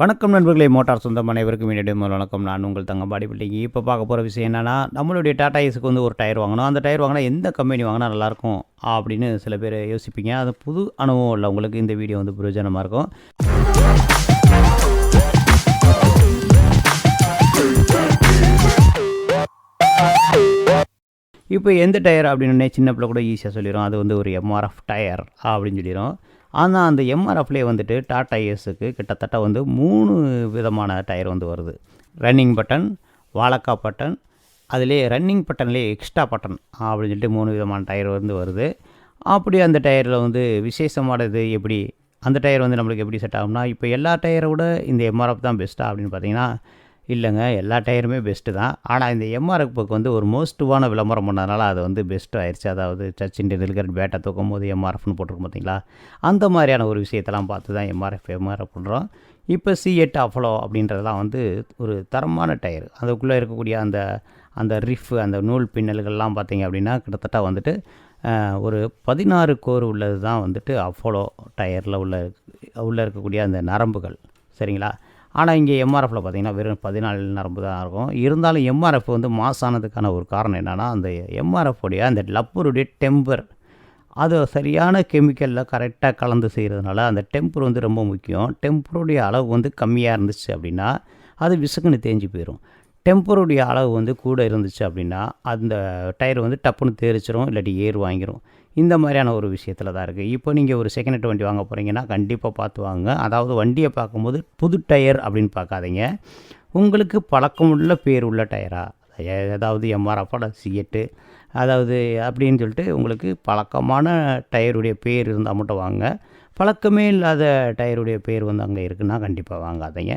வணக்கம் நண்பர்களே மோட்டார் சொந்தம் அனைவருக்கும் என்னுடைய முதல் வணக்கம். நான் உங்கள் தங்கம்பாடி பில்டிங் இப்போ பார்க்க போகிற விஷயம் என்னென்னா நம்மளுடைய டாடா ஏஸுக்கு வந்து ஒரு டயர் வாங்கணும். அந்த டயர் வாங்கினா எந்த கம்பெனி வாங்கினா நல்லாயிருக்கும் அப்படின்னு சில பேர் யோசிப்பீங்க. அது புது அனுபவம் இல்லை. உங்களுக்கு இந்த வீடியோ வந்து பிரயோஜனமாக இருக்கும். இப்போ எந்த டயர் அப்படின்னு சின்ன பிள்ளை கூட ஈஸியாக சொல்லிடும் அது வந்து ஒரு எம்ஆர்எஃப் டயர் அப்படின்னு சொல்லிடும் ஆனால் அந்த எம்ஆர்எஃப்லேயே வந்துட்டு டாடா ஏஸுக்கு கிட்டத்தட்ட வந்து மூணு விதமான டயர் வந்து வருது. ரன்னிங் பட்டன் வாழக்கா பட்டன் அதிலே ரன்னிங் பட்டன்லேயே எக்ஸ்ட்ரா பட்டன் அப்படின்னு சொல்லிட்டு மூணு விதமான டயர் வந்து வருது. அப்படி அந்த டயரில் வந்து விசேஷமானது எப்படி அந்த டயர் வந்து நம்மளுக்கு எப்படி செட் ஆகும்னா இப்போ எல்லா டயரை விட இந்த எம்ஆர்எஃப் தான் பெஸ்ட்டாக அப்படின்னு பார்த்தீங்கன்னா இல்லைங்க எல்லா டயருமே பெஸ்ட்டு தான். ஆனால் இந்த எம்ஆர்எஃப்க்கு வந்து ஒரு மோஸ்ட்டுவான விளம்பரம் பண்ணதுனால அது வந்து பெஸ்ட்டு ஆயிடுச்சு அதாவது சச்சின் டெண்டுல்கர் பேட்டை தூக்கும் போது எம்ஆர்எஃப்னு போட்டிருக்கோம் பார்த்தீங்களா அந்த மாதிரியான ஒரு விஷயத்தெல்லாம் பார்த்து தான் எம்ஆர்எஃப் எம்ஆர்எஃப் பண்ணுறோம் இப்போ சி எட் அஃபலோ அப்படின்றதெல்லாம் வந்து ஒரு தரமான டயர். அதுக்குள்ளே இருக்கக்கூடிய அந்த அந்த ரிஃப் அந்த நூல் பின்னல்கள்லாம் பார்த்தீங்க அப்படின்னா கிட்டத்தட்ட வந்துட்டு ஒரு பதினாறு கோர் உள்ளது தான் வந்துட்டு அஃபோலோ டயரில் உள்ள உள்ளே இருக்கக்கூடிய அந்த நரம்புகள். சரிங்களா? ஆனால் இங்கே எம்ஆர்எஃப்பில் பார்த்திங்கன்னா வெறும் பதினாலு நரம்பு தான் இருக்கும். இருந்தாலும் எம்ஆர்எஃப் வந்து மாஸ் ஆனதுக்கான ஒரு காரணம் என்னென்னா அந்த எம்ஆர்எஃப் உடைய அந்த லப்பருடைய டெம்பர் அது சரியான கெமிக்கலில் கரெக்டாக கலந்து செய்கிறதுனால அந்த டெம்பர் வந்து ரொம்ப முக்கியம். டெம்பருடைய அளவு வந்து கம்மியாக இருந்துச்சு அப்படின்னா அது விசுக்குன்னு தேஞ்சு போயிடும் டெம்பருடைய அளவு வந்து கூட இருந்துச்சு அப்படின்னா அந்த டயர் வந்து டப்புன்னு தேரிச்சிரும் இல்லாட்டி ஏர் வாங்கிடும் இந்த மாதிரியான ஒரு விஷயத்தில் தான் இருக்குது இப்போ நீங்கள் ஒரு செகண்ட் ஹேண்ட் வண்டி வாங்க போகிறீங்கன்னா கண்டிப்பாக பார்த்து வாங்க அதாவது வண்டியை பார்க்கும்போது புது டயர் அப்படின்னு பார்க்காதீங்க. உங்களுக்கு பழக்கமுள்ள பேர் உள்ள டயரா? ஏதாவது எம்ஆர்எஃபோட சிஎட்டு அதாவது அப்படின்னு சொல்லிட்டு உங்களுக்கு பழக்கமான டயருடைய பேர் இருந்தால் மட்டும் வாங்க பழக்கமே இல்லாத டயருடைய பேர் வந்து அங்கே இருக்குன்னா கண்டிப்பாக வாங்காதீங்க.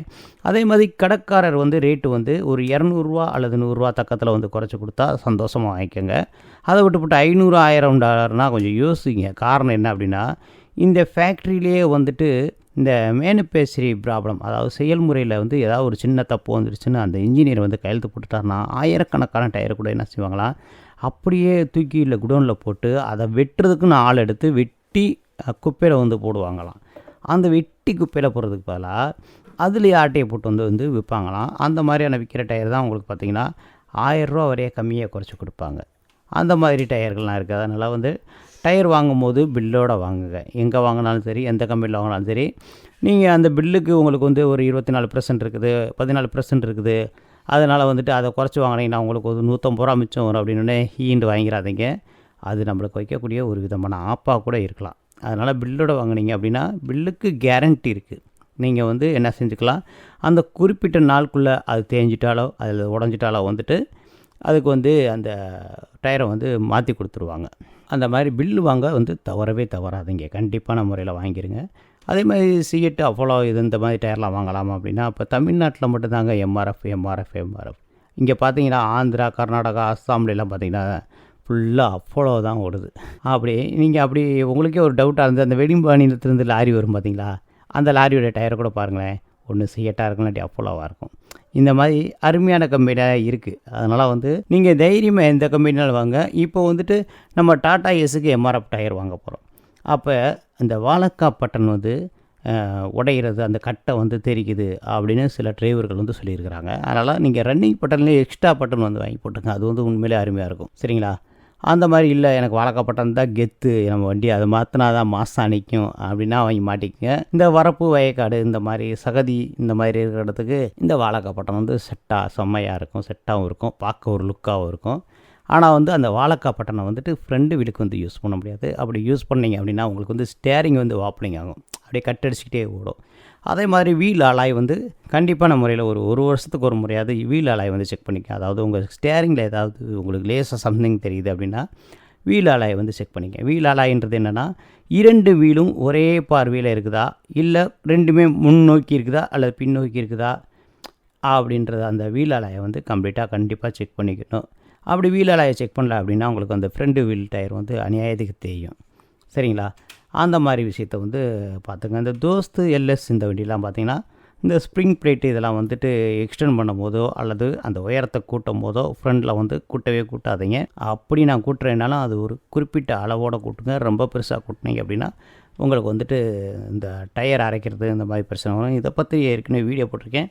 அதே மாதிரி கடைக்காரர் வந்து ரேட்டு வந்து ஒரு இரநூறுவா அல்லது நூறுரூவா தக்கத்தில் வந்து குறைச்சி கொடுத்தா சந்தோஷமாக வாங்கிக்கோங்க. அதை விட்டுப்பட்டு ஐநூறு ஆயிரம் டாலர்னால் கொஞ்சம் யோசிங்க. காரணம் என்ன அப்படின்னா இந்த ஃபேக்ட்ரியிலேயே வந்துட்டு இந்த மேனுபேசரி ப்ராப்ளம் அதாவது செயல்முறையில் வந்து ஏதாவது ஒரு சின்ன தப்பு வந்துருச்சுன்னு அந்த இன்ஜினியர் வந்து கையெழுத்து போட்டுட்டாருன்னா ஆயிரக்கணக்கான டயர் கூட என்ன செய்வாங்களாம்? அப்படியே தூக்கி இல்லை குடோனில் போட்டு அதை வெட்டுறதுக்குன்னு ஆள் எடுத்து வெட்டி குப்பையில் வந்து போடுவாங்களாம். அந்த வெட்டி குப்பையில் போடுறதுக்கு பதிலாக அதுலேயே ஆட்டையை போட்டு வந்து வந்து விற்பாங்களாம். அந்த மாதிரியான விற்கிற டயர் தான் உங்களுக்கு பார்த்தீங்கன்னா ஆயிரரூவா வரைய கம்மியாக குறைச்சி கொடுப்பாங்க. அந்த மாதிரி டயர்கள்லாம் இருக்குது அதனால் வந்து டயர் வாங்கும்போது பில்லோடு வாங்குங்க. எங்கே வாங்கினாலும் சரி எந்த கம்பெனியில் வாங்கினாலும் சரி நீங்கள் அந்த பில்லுக்கு உங்களுக்கு வந்து ஒரு இருபத்தி நாலு பர்சன்ட் இருக்குது பதினாலு பர்சன்ட் இருக்குது. அதனால் வந்துட்டு அதை குறைச்சி வாங்கினீங்கன்னா உங்களுக்கு ஒரு நூற்றம்பது ரூபா மிச்சம் வரும் அப்படின்னு ஈண்டு வாங்கிடாதீங்க. அது நம்மளுக்கு வைக்கக்கூடிய ஒரு விதமான ஆப்பாக கூட இருக்கலாம். அதனால் பில்லோட வாங்குனீங்க அப்படின்னா பில்லுக்கு கேரண்டி இருக்குது நீங்கள் வந்து என்ன செஞ்சுக்கலாம்? அந்த குறிப்பிட்ட நாளுக்குள்ளே அது தேஞ்சிட்டாலோ அதில் உடஞ்சிட்டாலோ வந்துட்டு அதுக்கு வந்து அந்த டயரை வந்து மாற்றி கொடுத்துருவாங்க. அந்த மாதிரி பில்லு வாங்க வந்து தவறவே தவறாதீங்க. கண்டிப்பான முறையில் வாங்கிடுங்க அதே மாதிரி சிஎட்டு அப்போலோ இது இந்த மாதிரி டயர்லாம் வாங்கலாமா அப்படின்னா இப்போ தமிழ்நாட்டில் மட்டும்தாங்க எம்ஆர்எஃப் எம்ஆர்எஃப் எம்ஆர்எஃப் இங்கே பார்த்தீங்கன்னா ஆந்திரா கர்நாடகா அஸ்ஸாம்லாம் பார்த்தீங்கன்னா ஃபுல்லாக அவ்வளோ தான் ஓடுது. அப்படி நீங்கள் அப்படி உங்களுக்கே ஒரு டவுட்டாக இருந்து அந்த வெடிம்பாணியிலிருந்து லாரி வரும் பார்த்தீங்களா அந்த லாரியோட டயரை கூட பாருங்களேன். ஒன்று சிஎட்டாக இருக்கும் இல்லாட்டி அப்போலோவாக இருக்கும். இந்த மாதிரி அருமையான கம்பெனியாக இருக்குது அதனால் வந்து நீங்கள் தைரியமாக எந்த கம்பெனினாலும் வாங்க. இப்போ வந்துட்டு நம்ம டாடா ஏஸுக்கு எம்ஆர்எஃப் டயர் வாங்க போகிறோம் அப்போ இந்த வாழக்கா பட்டன் வந்து உடையிறது அந்த கட்டை வந்து தெரிக்குது அப்படின்னு சில டிரைவர்கள் வந்து சொல்லியிருக்கிறாங்க. அதனால் நீங்கள் ரன்னிங் பட்டன்லேயே எக்ஸ்ட்ரா பட்டன் வந்து வாங்கி போட்டுங்க அது வந்து உண்மையிலே அருமையாக இருக்கும். சரிங்களா? அந்த மாதிரி இல்லை எனக்கு வாழக்கா தான் கெத்து நம்ம வண்டி அதை மாற்றினா தான் மாதம் நிற்கும் அப்படின்னா வாங்கி மாட்டிக்கங்க. இந்த வரப்பு வயக்காடு இந்த மாதிரி சகதி இந்த மாதிரி இருக்கிற இடத்துக்கு இந்த வாழைக்காப்பட்டம் வந்து செட்டாக செம்மையாக இருக்கும் செட்டாகவும் இருக்கும் பார்க்க ஒரு லுக்காகவும் இருக்கும். ஆனால் வந்து அந்த வாழைக்கா பட்டனை வந்துட்டு ஃப்ரெண்டு வீலுக்கு வந்து யூஸ் பண்ண முடியாது. அப்படி யூஸ் பண்ணிங்க அப்படின்னா உங்களுக்கு வந்து ஸ்டேரிங் வந்து வாப்ளிங் ஆகும். அப்படியே கட் அடிச்சுக்கிட்டே ஓடும். அதே மாதிரி வீல் அலாய் வந்து கண்டிப்பான முறையில் ஒரு ஒரு வருஷத்துக்கு ஒரு முறையாவது வீல் அலாய் வந்து செக் பண்ணிக்க. அதாவது உங்கள் ஸ்டேரிங்கில் ஏதாவது உங்களுக்கு லேசாக சம்திங் தெரியுது அப்படின்னா வீல் அலாயை வந்து செக் பண்ணிக்க. வீல் அலாயின்றது என்னென்னா இரண்டு வீலும் ஒரே பார்வையில் இருக்குதா? இல்லை ரெண்டுமே முன்னோக்கி இருக்குதா? அல்லது பின்னோக்கி இருக்குதா? அப்படின்றத அந்த வீல் அலாயை வந்து கம்ப்ளீட்டாக கண்டிப்பாக செக் பண்ணிக்கணும். அப்படி வீல் அலாயை செக் பண்ணல அப்படின்னா உங்களுக்கு அந்த ஃப்ரண்ட் வீல் டயர் வந்து அநியாயத்துக்கு தெரியும் சரிங்களா? அந்த மாதிரி விஷயத்த வந்து பார்த்துங்க. இந்த தோஸ்து எல்எஸ் இந்த வண்டியெலாம் பார்த்திங்கன்னா இந்த ஸ்ப்ரிங் பிளேட் இதெல்லாம் வந்துட்டு எக்ஸ்டெண்ட் பண்ணும் போதோ அல்லது அந்த உயரத்தை கூட்டும் போதோ ஃப்ரண்டில் வந்து கூட்டவே கூட்டாதீங்க. அப்படி நான் கூட்டுறேன்னாலும் அது ஒரு குறிப்பிட்ட அளவோடு கூட்டுங்க. ரொம்ப பெருசாக கூட்டினீங்க அப்படின்னா உங்களுக்கு வந்துட்டு இந்த டயர் அரைக்கிறது இந்த மாதிரி பிரச்சனை வரும். இதை பற்றி ஏற்கனவே வீடியோ போட்டிருக்கேன்.